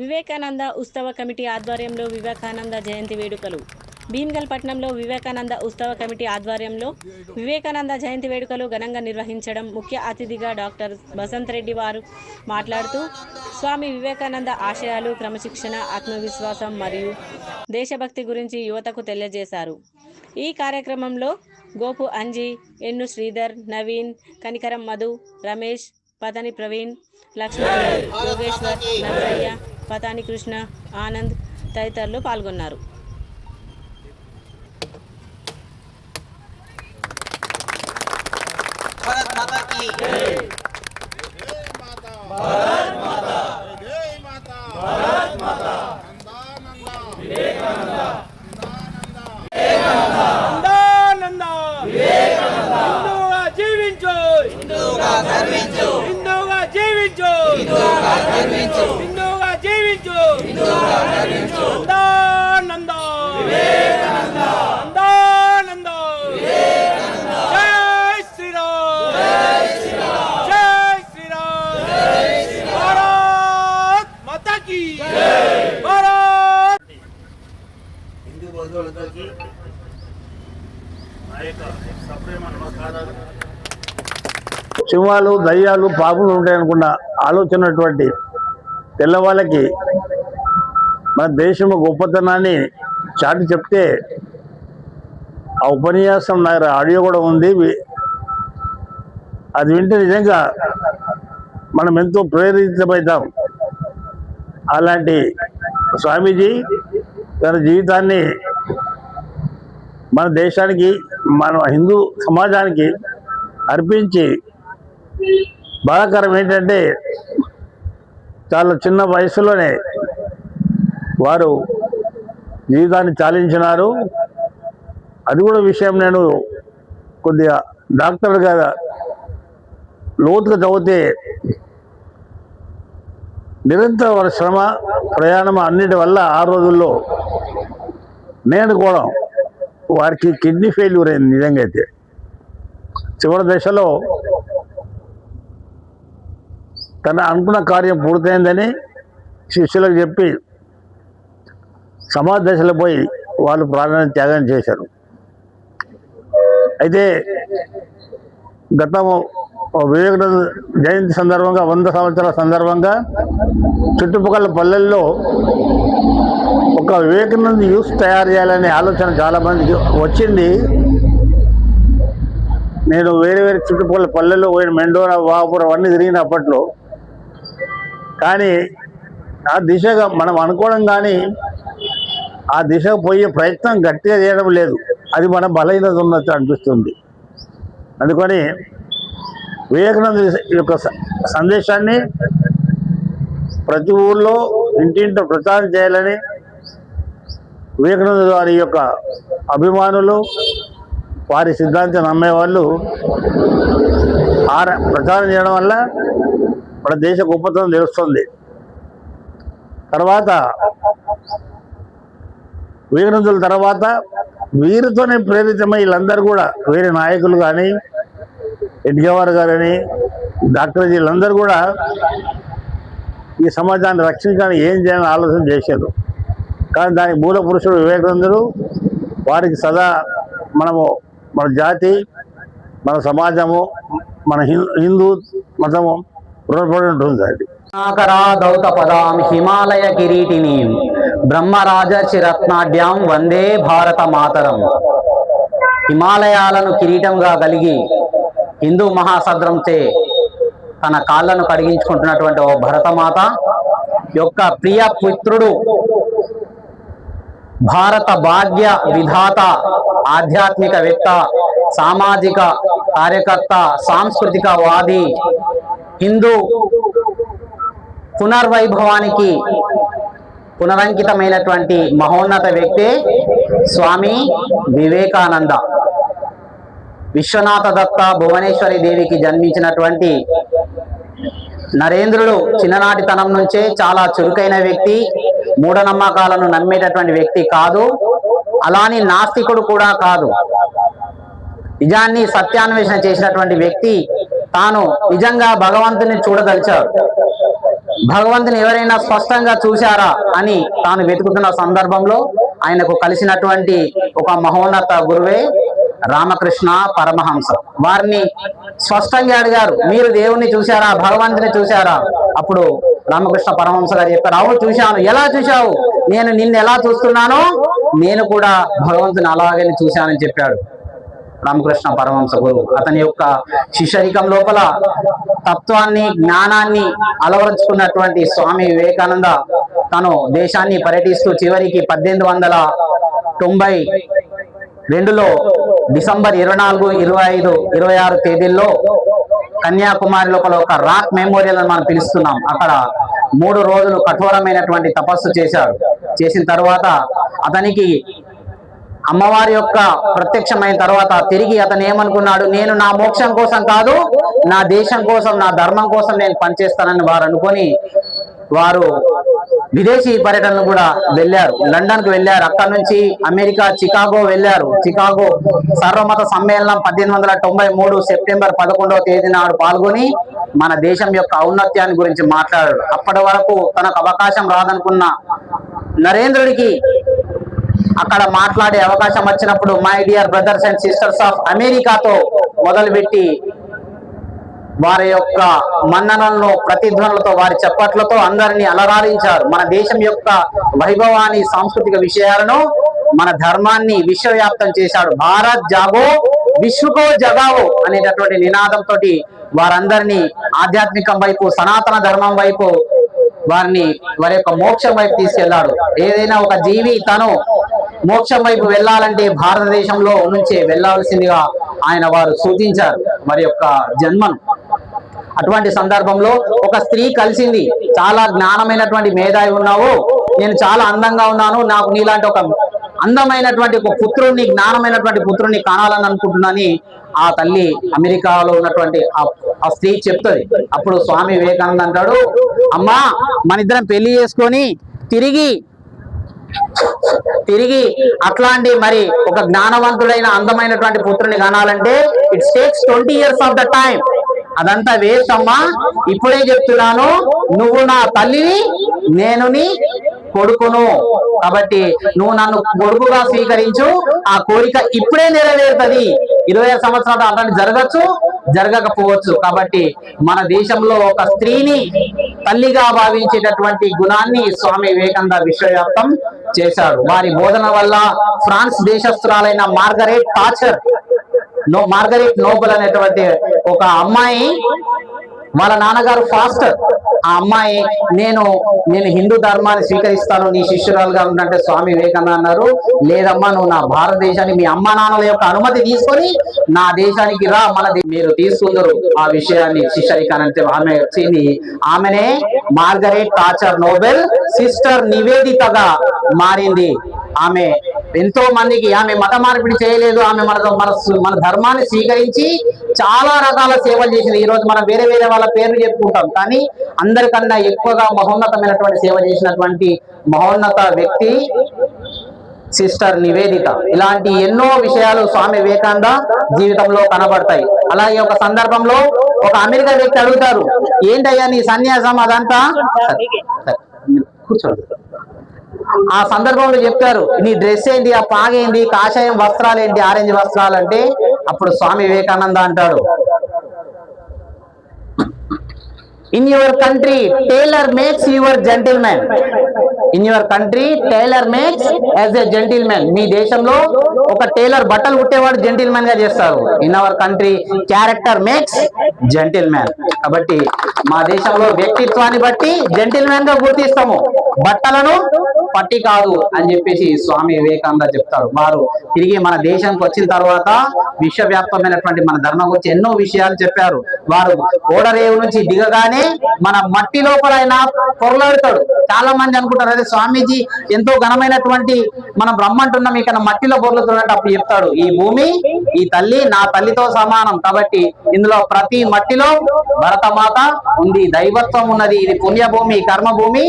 వివేకానంద ఉత్సవ కమిటీ ఆధ్వర్యంలో వివేకానంద జయంతి వేడుకలు. భీమ్గల్ పట్టణంలో వివేకానంద ఉత్సవ కమిటీ ఆధ్వర్యంలో వివేకానంద జయంతి వేడుకలు ఘనంగా నిర్వహించడం ముఖ్య అతిథిగా డాక్టర్ బసంత్ రెడ్డి వారు మాట్లాడుతూ స్వామి వివేకానంద ఆశయాలు క్రమశిక్షణ ఆత్మవిశ్వాసం మరియు దేశభక్తి గురించి యువతకు తెలియజేశారు. ఈ కార్యక్రమంలో గోపు అంజీ ఎన్ను శ్రీధర్ నవీన్ కనికరం మధు రమేష్ పతని ప్రవీణ్ లక్ష్మణ్ యోగేశ్వర్ నరసయ్య పతాని కృష్ణ ఆనంద్ తదితరులు పాల్గొన్నారు. జీవించు! హిందూగా జీవించు! హిందూగా జీవించు హిందూగా సింహాలు దయ్యాలు పాపులు ఉంటాయనుకున్న ఆలోచనటువంటి తెల్లవాళ్ళకి మన దేశం గొప్పతనాన్ని చాటి చెప్తే ఆ ఉపన్యాసం నా ఆడియో కూడా ఉంది. అది వింటే నిజంగా మనం ఎంతో ప్రేరితమవుతాం అలాంటి స్వామీజీ తన జీవితాన్ని మన దేశానికి మన హిందూ సమాజానికి అర్పించి బాధాకరం ఏంటంటే చాలా చిన్న వయసులోనే వారు జీవితాన్ని చాలించినారు. అది కూడా విషయం నేను కొద్దిగా డాక్టర్గా లోతుగా చదివితే నిరంతర వారి శ్రమ ప్రయాణం అన్నిటి వల్ల ఆ రోజుల్లో నేను కూడా వారికి కిడ్నీ ఫెయిల్యూర్ అయింది నిజంగా అయితే చివరి దశలో తన అనుకున్న కార్యం పూర్తయిందని శిష్యులకు చెప్పి సమాధి దశలో పోయి వాళ్ళు ప్రాణాన్ని త్యాగం చేశారు. అయితే గతము వివేకానంద జయంతి సందర్భంగా వంద సంవత్సరాల సందర్భంగా చుట్టుపక్కల పల్లెల్లో ఒక వివేకానంద యూస్ తయారు చేయాలనే ఆలోచన చాలామందికి వచ్చింది. నేను వేరే వేరే చుట్టుపక్కల పల్లెల్లో పోయిన మెండోరా వాపురం అన్నీ తిరిగిన అప్పట్లో కానీ ఆ దిశగా మనం అనుకోవడం కానీ ఆ దిశకు పోయే ప్రయత్నం గట్టిగా చేయడం లేదు. అది మన బలహీనత ఉన్నట్టు అనిపిస్తుంది. అందుకని వివేకానంద యొక్క సందేశాన్ని ప్రతి ఊళ్ళో ఇంటింట ప్రచారం చేయాలని వివేకానంద వారి యొక్క అభిమానులు వారి సిద్ధాంతం నమ్మేవాళ్ళు ఆర ప్రచారం చేయడం వల్ల మన దేశ గొప్పతనం తెలుస్తుంది. తర్వాత వివేకానందుల తర్వాత వీరితోనే ప్రేరితమై వీళ్ళందరూ కూడా వేరే నాయకులు కానీ ఎన్టీఆర్ గారని డాక్టర్ వీళ్ళందరూ కూడా ఈ సమాజాన్ని రక్షించడానికి ఏం చేయాలని ఆలోచన చేశారు. కానీ దానికి మూల పురుషుడు వివేకానందుడు వారికి సదా మనము మన జాతి మన సమాజము మన హిందూ హిందూ మతము రుణపడి ఉంటుంది అది. నాకరాధౌత పదాం హిమాలయ కిరీటిని బ్రహ్మరాజర్షి రత్నాఢ్యాం వందే భారత మాతరం. హిమాలయాలను కిరీటంగా కలిగి హిందూ మహాసద్రంచే తన కాళ్ళను కడిగించుకుంటున్నటువంటి ఓ భరతమాత యొక్క ప్రియ పుత్రుడు భారత భాగ్య విధాత ఆధ్యాత్మికవేత్త సామాజిక కార్యకర్త సాంస్కృతిక వాది హిందూ పునర్వైభవానికి పునరంకితమైనటువంటి మహోన్నత వ్యక్తే స్వామి వివేకానంద. విశ్వనాథ దత్త భువనేశ్వరి దేవికి జన్మించినటువంటి నరేంద్రుడు చిన్ననాటితనం నుంచే చాలా చురుకైన వ్యక్తి. మూఢనమ్మకాలను నమ్మేటటువంటి వ్యక్తి కాదు. అలాని నాస్తికుడు కూడా కాదు. నిజాన్ని సత్యాన్వేషణ చేసినటువంటి వ్యక్తి తాను నిజంగా భగవంతుని చూడదలిచాడు. భగవంతుని ఎవరైనా స్పష్టంగా చూశారా అని తాను వెతుకుతున్న సందర్భంలో ఆయనకు కలిసినటువంటి ఒక మహోన్నత గురువే రామకృష్ణ పరమహంస. వారిని స్పష్టంగా అడిగారు మీరు దేవుణ్ణి చూశారా? భగవంతుని చూశారా? అప్పుడు రామకృష్ణ పరమహంస గారు చెప్పారు అవును చూశాను. ఎలా చూశావు? నేను నిన్ను ఎలా చూస్తున్నానో నేను కూడా భగవంతుని అలాగని చూశానని చెప్పాడు రామకృష్ణ పరమహంస గురువు. అతని యొక్క శిష్యరికం లోపల తత్వాన్ని జ్ఞానాన్ని అలవరుచుకున్నటువంటి స్వామి వివేకానంద తను దేశాన్ని పర్యటిస్తూ చివరికి పద్దెనిమిది వందల తొంభై రెండులో డిసెంబర్ ఇరవై నాలుగు ఇరవై ఐదు ఇరవై ఆరు తేదీల్లో కన్యాకుమారి లోపల ఒక రాక్ మెమోరియల్ అని మనం పిలుస్తున్నాం. అక్కడ మూడు రోజులు కఠోరమైనటువంటి తపస్సు చేశాడు చేసిన తర్వాత అతనికి అమ్మవారి యొక్క ప్రత్యక్షమైన తర్వాత తిరిగి అతను ఏమనుకున్నాడు నేను నా మోక్షం కోసం కాదు నా దేశం కోసం నా ధర్మం కోసం నేను పనిచేస్తానని వారు అనుకొని వారు విదేశీ పర్యటనలు కూడా వెళ్ళారు. లండన్కు వెళ్ళారు. అక్కడ నుంచి అమెరికా చికాగో వెళ్ళారు. చికాగో సర్వమత సమ్మేళనం పద్దెనిమిది వందల తొంభై మూడు సెప్టెంబర్ పదకొండవ తేదీ నాడు పాల్గొని మన దేశం యొక్క ఔన్నత్యాన్ని గురించి మాట్లాడాడు అప్పటి వరకు తనకు అవకాశం రాదనుకున్న నరేంద్రుడికి అక్కడ మాట్లాడే అవకాశం వచ్చినప్పుడు my dear brothers and sisters of అమెరికాతో మొదలుపెట్టి వారి యొక్క మన్ననలను ప్రతిధ్వనులతో వారి చప్పట్లతో అందరినీ అలరారించారు. మన దేశం యొక్క వైభవాన్ని సాంస్కృతిక విషయాలను మన ధర్మాన్ని విశ్వవ్యాప్తం చేశాడు. భారత్ జాగో విశ్వకో జగావో అనేటటువంటి నినాదంతో వారందరినీ ఆధ్యాత్మికం వైపు సనాతన ధర్మం వైపు వారిని వారి యొక్క మోక్షం వైపు తీసుకెళ్ళాడు. ఏదైనా ఒక జీవి తను మోక్షం వైపు వెళ్ళాలంటే భారతదేశంలో నుంచే వెళ్ళాల్సిందిగా ఆయన వారు సూచించారు. వారి యొక్క జన్మను. అటువంటి సందర్భంలో ఒక స్త్రీ కలిసింది. చాలా జ్ఞానమైనటువంటి మేధావి ఉన్నావు. నేను చాలా అందంగా ఉన్నాను. నాకు నీలాంటి ఒక అందమైనటువంటి ఒక పుత్రుణ్ణి జ్ఞానమైనటువంటి పుత్రుణ్ణి కానాలని అనుకుంటున్నాని ఆ తల్లి అమెరికాలో ఉన్నటువంటి ఆ- స్త్రీ చెప్తుంది. అప్పుడు స్వామి వివేకానంద అంటాడు అమ్మా మన ఇద్దరం పెళ్ళి చేసుకొని తిరిగి తిరిగి అట్లాంటి మరి ఒక జ్ఞానవంతుడైన అందమైనటువంటి పుత్రుని కానాలంటే it's takes twenty years of the time అదంతా వేస్తమ్మా ఇప్పుడే చెప్తున్నాను నువ్వు నా తల్లిని నేను నీ కొడుకును. కాబట్టి నువ్వు నన్ను కొడుకుగా స్వీకరించు. ఆ కోరిక ఇప్పుడే నెరవేరుతుంది. ఇరవై ఐదు సంవత్సరాలు అలాంటి జరగచ్చు జరగకపోవచ్చు. కాబట్టి మన దేశంలో ఒక స్త్రీని తల్లిగా భావించేటటువంటి గుణాన్ని స్వామి వివేకానంద విశ్వవ్యాప్తం చేశాడు. వారి బోధన వల్ల France దేశస్తురాలైన Margaret Thatcher no Margaret Noble అనేటువంటి ఒక అమ్మాయి వాళ్ళ నాన్నగారు ఫాస్టర్. ఆ అమ్మాయి నేను నేను హిందూ ధర్మాన్ని స్వీకరిస్తాను నీ శిష్యురాలుగా ఉందంటే స్వామి వివేకానంద అన్నారు. లేదమ్మా నువ్వు నా భారతదేశాన్ని మీ అమ్మా నాన్నల యొక్క అనుమతి తీసుకొని నా దేశానికి రా మన మీరు తీసుకుందరు ఆ విషయాన్ని శిష్యరికానంటే ఆమె వచ్చింది. ఆమెనే మార్గరేట్ టాచర్ నోబెల్ సిస్టర్ నివేదితగా మారింది. ఆమె ఎంతో మందికి ఆమె మత మార్పిడి చేయలేదు ఆమె మన మన మన ధర్మాన్ని స్వీకరించి చాలా రకాల సేవలు చేసింది. ఈ రోజు మనం వేరే వేరే వాళ్ళ పేర్లు చెప్పుకుంటాం. కానీ అందరికన్నా ఎక్కువగా మహోన్నతమైనటువంటి సేవ చేసినటువంటి మహోన్నత వ్యక్తి సిస్టర్ నివేదిత. ఇలాంటి ఎన్నో విషయాలు స్వామి వివేకానంద జీవితంలో కనబడతాయి. అలాగే ఒక సందర్భంలో ఒక అమెరికా వ్యక్తి అడుగుతారు ఏంటయ్యా నీ సన్యాసం అదంతా? కూర్చోండి. ఆ సందర్భంలో చెప్తారు నీ డ్రెస్ ఏంటి? ఆ పాగేంటి? కాషాయం వస్త్రాలు ఏంటి? ఆరెంజ్ వస్త్రాలు? అంటే అప్పుడు స్వామి వివేకానంద అంటాడు in your country tailor makes your gentlemen in your country tailor makes as a gentlemen మీ దేశంలో ఒక టైలర్ బట్టలు కుట్టేవాడు జెంటిల్మెన్గా చేస్తారు. In our country character makes gentlemen కాబట్టి మా దేశంలో వ్యక్తిత్వాన్ని బట్టి జెంటిల్గా గుర్తిస్తాము. బట్టలను పట్టి కాదు అని చెప్పేసి స్వామి వివేకానంద చెప్తారు. వారు తిరిగి మన దేశానికి వచ్చిన తర్వాత విశ్వవ్యాప్తమైనటువంటి మన ధర్మం గురించి ఎన్నో విషయాలు చెప్పారు. వారు ఓడరేవు నుంచి దిగగానే మన మట్టి లోపల ఆయన పొరలాడతాడు చాలా మంది అనుకుంటారు అదే స్వామీజీ ఎంతో ఘనమైనటువంటి మనం బ్రహ్మంటున్నాం ఇక్కడ మట్టిలో పొరలుతున్నట్టు అప్పుడు చెప్తాడు. ఈ భూమి ఈ తల్లి నా తల్లితో సమానం. కాబట్టి ఇందులో ప్రతి మట్టిలో భరతమాత ఉంది. దైవత్వం ఉన్నది. ఇది పుణ్యభూమి కర్మభూమి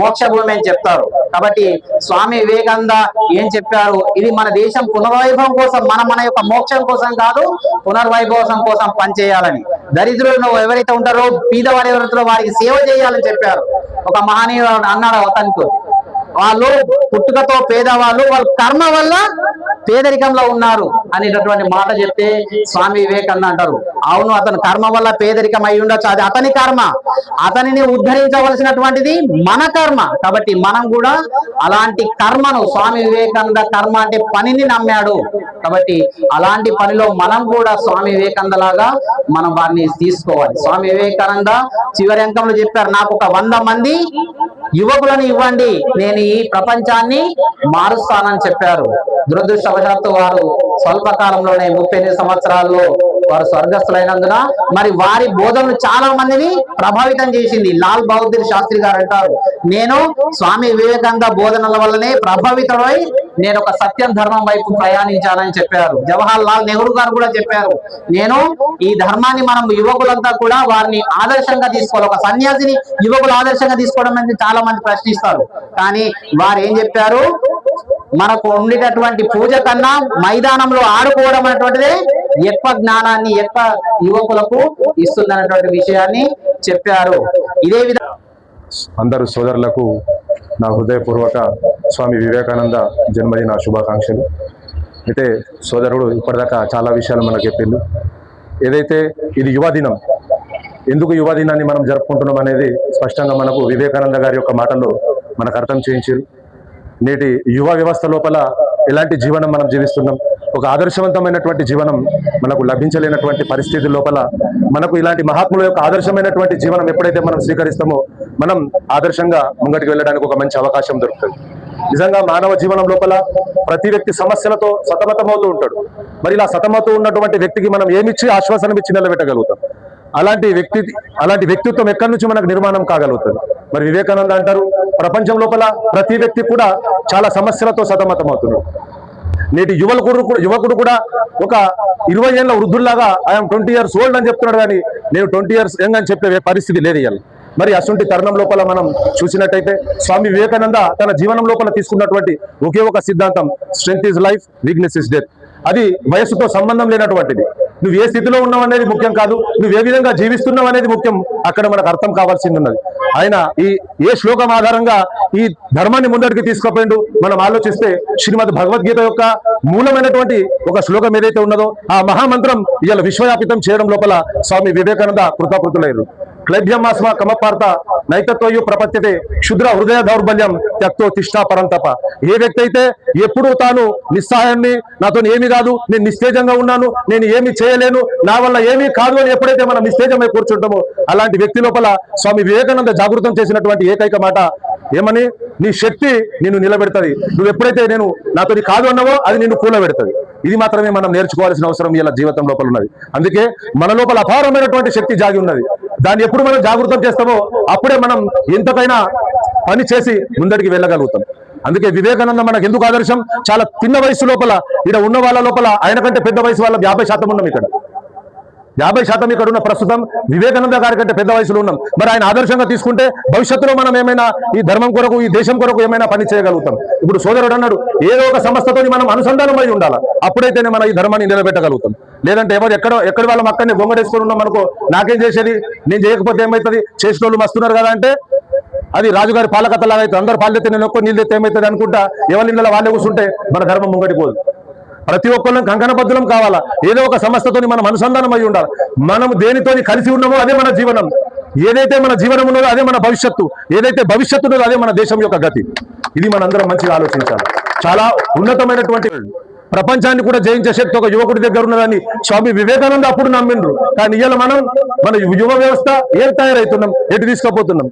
మోక్ష భూమి అని చెప్తారు. కాబట్టి స్వామి వివేకానంద ఏం చెప్పారు? ఇది మన దేశం పునర్వైభవం కోసం మన మన యొక్క మోక్షం కోసం కాదు పునర్వైభవం కోసం పనిచేయాలని. దరిద్రులను ఎవరైతే ఉంటారో పీదవారు ఎవరైతే వారికి సేవ చేయాలని చెప్పారు. ఒక మహనీయుడు అన్నాడు అతనితో వాళ్ళు పుట్టుకతో పేదవాళ్ళు వాళ్ళ కర్మ వల్ల పేదరికంలో ఉన్నారు అనేటటువంటి మాట చెప్తే స్వామి వివేకానంద అంటారు. అవును అతను కర్మ వల్ల పేదరికం అయి ఉండొచ్చు. అది అతని కర్మ. అతనిని ఉద్ధరించవలసినటువంటిది మన కర్మ. కాబట్టి మనం కూడా అలాంటి కర్మను స్వామి వివేకానంద కర్మ అంటే పనిని నమ్మాడు. కాబట్టి అలాంటి పనిలో మనం కూడా స్వామి వివేకానంద లాగా మనం వారిని తీసుకోవాలి. స్వామి వివేకానంద చివరి అంకంలో చెప్పారు నాకు ఒక వంద మంది యువకులను ఇవ్వండి. నేను ఈ ప్రపంచాన్ని మారుస్తానని చెప్పారు. దురదృష్టవశాత్తు వారు స్వల్ప కాలంలోనే ముప్పై ఎనిమిది సంవత్సరాల్లో వారు స్వర్గస్థులైనందున మరి వారి బోధనలు చాలా మందిని ప్రభావితం చేసింది. లాల్ బహదూర్ శాస్త్రి గారు అంటారు. నేను స్వామి వివేకానంద బోధనల వల్లనే ప్రభావితమై నేను ఒక సత్యం ధర్మం వైపు ప్రయాణించాలని చెప్పారు. జవహర్ లాల్ నెహ్రూ గారు కూడా చెప్పారు. నేను ఈ ధర్మాన్ని మనం యువకులంతా కూడా వారిని ఆదర్శంగా తీసుకోవాలి. ఒక సన్యాసిని యువకులు ఆదర్శంగా తీసుకోవడం అనేది చాలా మంది ప్రశ్నిస్తారు. కానీ వారు ఏం చెప్పారు? మనకు ఉండేటటువంటి పూజ కన్నా మైదానంలో ఆడుకోవడం అనేటువంటిదే ఎక్కువ జ్ఞానాన్ని ఎక్కువ యువకులకు ఇస్తుందన్నటువంటి విషయాన్ని చెప్పారు. ఇదే విధంగా అందరు సోదరులకు నా హృదయపూర్వక స్వామి వివేకానంద జన్మదిన శుభాకాంక్షలు. అయితే సోదరుడు ఇప్పటిదాకా చాలా విషయాలు మనకు చెప్పిండు. ఏదైతే ఇది యువ దినం ఎందుకు యువ దినాన్ని మనం జరుపుకుంటున్నాం అనేది స్పష్టంగా మనకు వివేకానంద గారి యొక్క మాటల్లో మనకు అర్థం చేయించారు. నేటి యువ వ్యవస్థ లోపల ఎలాంటి జీవనం మనం జీవిస్తున్నాం ఒక ఆదర్శవంతమైనటువంటి జీవనం మనకు లభించలేనటువంటి పరిస్థితి లోపల మనకు ఇలాంటి మహాత్ముల యొక్క ఆదర్శమైనటువంటి జీవనం ఎప్పుడైతే మనం స్వీకరిస్తామో మనం ఆదర్శంగా ముంగటికి వెళ్ళడానికి ఒక మంచి అవకాశం దొరుకుతుంది. నిజంగా మానవ జీవనం లోపల ప్రతి వ్యక్తి సమస్యలతో సతమతమవుతూ ఉంటాడు. మరి ఇలా సతమతూ ఉన్నటువంటి వ్యక్తికి మనం ఏమిచ్చి ఆశ్వాసనం ఇచ్చి నిలబెట్టగలుగుతాం? అలాంటి వ్యక్తి అలాంటి వ్యక్తిత్వం ఎక్కడి నుంచి మనకు నిర్మాణం కాగలుగుతుంది? మరి వివేకానంద అంటారు ప్రపంచం లోపల ప్రతి వ్యక్తి కూడా చాలా సమస్యలతో సతమతమవుతున్నాడు. నేటి యువకుడు యువకుడు కూడా ఒక ఇరవై ఏళ్ళ వృద్ధుల్లాగా ఐఎమ్ ట్వంటీ ఇయర్స్ ఓల్డ్ అని చెప్తున్నాడు కానీ నేను ట్వంటీ ఇయర్స్ యంగ్ అని చెప్పే పరిస్థితి లేదు ఇవాళ. మరి అటువంటి తరుణం లోపల మనం చూసినట్టయితే స్వామి వివేకానంద తన జీవనం లోపల తీసుకున్నటువంటి ఒకే ఒక సిద్ధాంతం strength is life weakness is death అది వయసుతో సంబంధం లేనటువంటిది. నువ్వు ఏ స్థితిలో ఉన్నావు అనేది ముఖ్యం కాదు నువ్వు ఏ విధంగా జీవిస్తున్నావు అనేది ముఖ్యం. అక్కడ మనకు అర్థం కావాల్సింది ఉన్నది. ఆయన ఈ ఏ శ్లోకం ఆధారంగా ఈ ధర్మాన్ని ముందరికి తీసుకుపోయిండు మనం ఆలోచిస్తే శ్రీమద్ భగవద్గీత యొక్క మూలమైనటువంటి ఒక శ్లోకం ఏదైతే ఉన్నదో ఆ మహామంత్రం ఇవాళ విశ్వవ్యాపితం చేయడం లోపల స్వామి వివేకానంద కృతకృతులయ్యారు క్లైభ్యమాస్మ కమపార్త నైతత్వయు ప్రపత్యతే క్షుద్ర హృదయ దౌర్బల్యం త్యక్తో తిష్టా పరంతప. ఏ వ్యక్తి అయితే ఎప్పుడూ తాను నిస్సహాయాన్ని నాతో ఏమీ కాదు నేను నిస్తేజంగా ఉన్నాను నేను ఏమి చేయలేను నా వల్ల ఏమీ కాదు అని ఎప్పుడైతే మనం నిస్తేజమై కూర్చుంటామో అలాంటి వ్యక్తి లోపల స్వామి వివేకానంద జాగృతం చేసినటువంటి ఏకైక మాట ఏమని? నీ శక్తి నిన్ను నిలబెడుతుంది. నువ్వు ఎప్పుడైతే నేను నాతో కాదు అన్నావో అది నిన్ను కూలబెడుతుంది. ఇది మాత్రమే మనం నేర్చుకోవాల్సిన అవసరం ఇలా జీవితం లోపల ఉన్నది. అందుకే మన లోపల అపారమైనటువంటి శక్తి జాగి ఉన్నది. దాన్ని ఎప్పుడు మనం జాగృతం చేస్తామో అప్పుడే మనం ఎంతకైనా పని చేసి ముందడికి వెళ్ళగలుగుతాం. అందుకే వివేకానంద మనకు ఎందుకు ఆదర్శం? చాలా చిన్న వయసు లోపల ఇక్కడ ఉన్న వాళ్ళ లోపల ఆయన కంటే పెద్ద వయసు వాళ్ళ యాభై శాతం ఉన్నాం ఇక్కడ. యాభై శాతం ఇక్కడ ఉన్న ప్రస్తుతం వివేకానంద గారి కంటే పెద్ద వయసులో ఉన్నాం. మరి ఆయన ఆదర్శంగా తీసుకుంటే భవిష్యత్తులో మనం ఏమైనా ఈ ధర్మం కొరకు ఈ దేశం కొరకు ఏమైనా పని చేయగలుగుతాం. ఇప్పుడు సోదరుడు అన్నాడు ఏదో ఒక సంస్థతో మనం అనుసంధానమై ఉండాలి? అప్పుడైతేనే మనం ఈ ధర్మాన్ని నిలబెట్టగలుగుతాం. లేదంటే ఎవరు ఎక్కడ ఎక్కడి వాళ్ళం అక్కడనే గొంగడేసుకొని ఉన్నాం అనుకో నాకేం చేసేది? నేను చేయకపోతే ఏమవుతుంది చేసిన వాళ్ళు మస్తున్నారు కదా అంటే అది రాజుగారి పాలకత్త లాగా అయితే అందరు పాలెత్తే నేను ఒక్క నీళ్ళు ఎత్తే ఏమవుతుంది అనుకుంటా? ఎవరి నీళ్ళ వాళ్ళే కూర్చుంటే మన ధర్మం ముంగటిపోదు. ప్రతి ఒక్కళ్ళం కంకణబద్ధులం కావాలా? ఏదో ఒక సంస్థతోని మనం అనుసంధానం అయి ఉండాలి. మనం దేనితోని కలిసి ఉన్నామో అదే మన జీవనం. ఏదైతే మన జీవనం ఉన్నదో అదే మన భవిష్యత్తు. ఏదైతే భవిష్యత్తు ఉన్నదో అదే మన దేశం యొక్క గతి. ఇది మనందరం మంచిగా ఆలోచించాలి. చాలా ఉన్నతమైనటువంటి ప్రపంచాన్ని కూడా జయించే శక్తి ఒక యువకుడి దగ్గర ఉన్నదని స్వామి వివేకానంద అప్పుడు నమ్మిండ్రు. కానీ ఇవాళ మనం మన యువ వ్యవస్థ ఏం తయారవుతున్నాం ఎటు తీసుకుపోతున్నాం?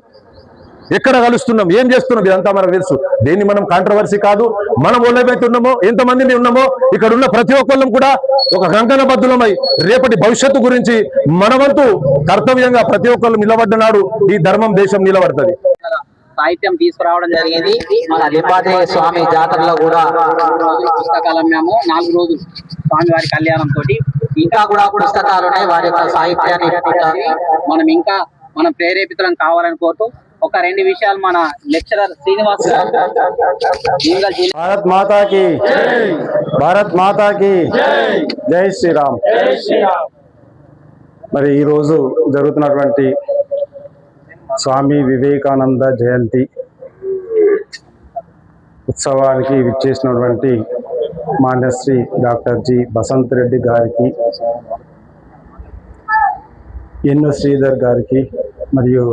ఎక్కడ కలుస్తున్నాం? ఏం చేస్తున్నాం? ఇదంతా మనకు తెలుసు. దేన్ని మనం కాంట్రవర్సీ కాదు మనం ఏమైతే ఉన్నామో ఎంతమందిని ఉన్నామో ఇక్కడ ఉన్న ప్రతి ఒక్కళ్ళం కూడా ఒక కంకణ బద్దులమై రేపటి భవిష్యత్తు గురించి మనవంతు కర్తవ్యంగా ప్రతి ఒక్కళ్ళు నిలబడ్డ నాడు ఈ ధర్మం దేశం నిలబడుతుంది. సాహిత్యం తీసుకురావడం జరిగింది. మన లింబాద్రి స్వామి జాతరలో కూడా పుస్తకాలు అమ్మాము. నాలుగు రోజులు స్వామి వారి కళ్యాణం తోటి. ఇంకా కూడా పుస్తకాలు ఉన్నాయి. వారి యొక్క సాహిత్యాన్ని మనం ఇంకా మనం ప్రేరేపితులం కావాలని కోరుతూ ఒక రెండు విషయాలు మన లెక్చరర్ శ్రీనివాస్ భారత్ మాతాకి భారత్ మాతాకి జై శ్రీరామ్. మరి ఈరోజు జరుగుతున్నటువంటి స్వామి వివేకానంద జయంతి ఉత్సవానికి విచ్చేసినటువంటి మాన్యశ్రీ డాక్టర్ జి. బసంత్ రెడ్డి గారికి ఎన్ను శ్రీధర్ గారికి మరియు